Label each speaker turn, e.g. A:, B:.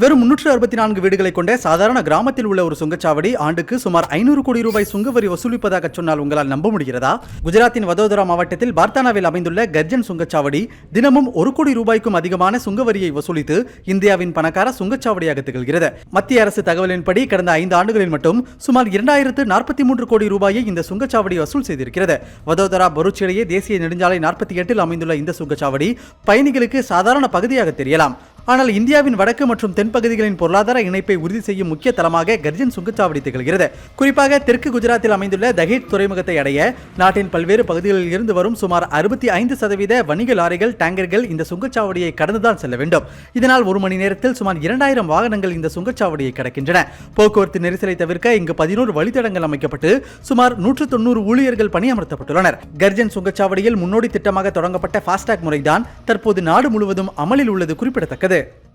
A: வெறும் முன்னூற்று அறுபத்தி நான்கு வீடுகளை கொண்ட சாதாரண கிராமத்தில் உள்ள ஒரு சுங்கச்சாவடி ஆண்டுக்கு சுமார் ஐநூறு கோடி ரூபாய் சுங்க வரி வசூலிப்பதாக சொன்னால் உங்களால் நம்ப முடிகிறதா? குஜராத்தின் வதோதரா மாவட்டத்தில் பார்த்தானாவில் அமைந்துள்ள கர்ஜன் சுங்கச்சாவடி தினமும் ஒரு கோடி ரூபாய்க்கும் அதிகமான சுங்க வரியை வசூலித்து இந்தியாவின் பணக்கார சுங்கச்சாவடியாக திகழ்கிறது. மத்திய அரசு தகவலின்படி கடந்த ஐந்து ஆண்டுகளில் மட்டும் சுமார் இரண்டாயிரத்து நாற்பத்தி மூன்று கோடி ரூபாயை இந்த சுங்கச்சாவடி வசூல் செய்திருக்கிறது. வதோதரா பரூச் இடையே தேசிய நெடுஞ்சாலை நாற்பத்தி எட்டில் அமைந்துள்ள இந்த சுங்கச்சாவடி பயணிகளுக்கு சாதாரண பகுதியாக தெரியலாம். ஆனால் இந்தியாவின் வடக்கு மற்றும் தென் பகுதிகளின் பொருளாதார இணைப்பை உறுதி செய்யும் முக்கிய தளமாக கர்ஜன் சுங்கச்சாவடி திகழ்கிறது. குறிப்பாக தெற்கு குஜராத்தில் அமைந்துள்ள தஹேட் துறைமுகத்தை அடைய நாட்டின் பல்வேறு பகுதிகளில் இருந்து வரும் சுமார் அறுபத்தி ஐந்து சதவீத வணிக லாரிகள் டேங்கர்கள் இந்த சுங்கச்சாவடியை கடந்துதான் செல்ல வேண்டும். இதனால் ஒரு மணி நேரத்தில் சுமார் இரண்டாயிரம் வாகனங்கள் இந்த சுங்கச்சாவடியை கடக்கின்றன. போக்குவரத்து நெரிசலை தவிர்க்க இங்கு பதினோரு வழித்தடங்கள் அமைக்கப்பட்டு சுமார் நூற்று தொண்ணூறு ஊழியர்கள் பணியமர்த்தப்பட்டுள்ளனர். கர்ஜன் சுங்கச்சாவடியில் முன்னோடி திட்டமாக தொடங்கப்பட்ட ஃபாஸ்டாக் முறைதான் தற்போது நாடு முழுவதும் அமலில் உள்ளது குறிப்பிடத்தக்கது. de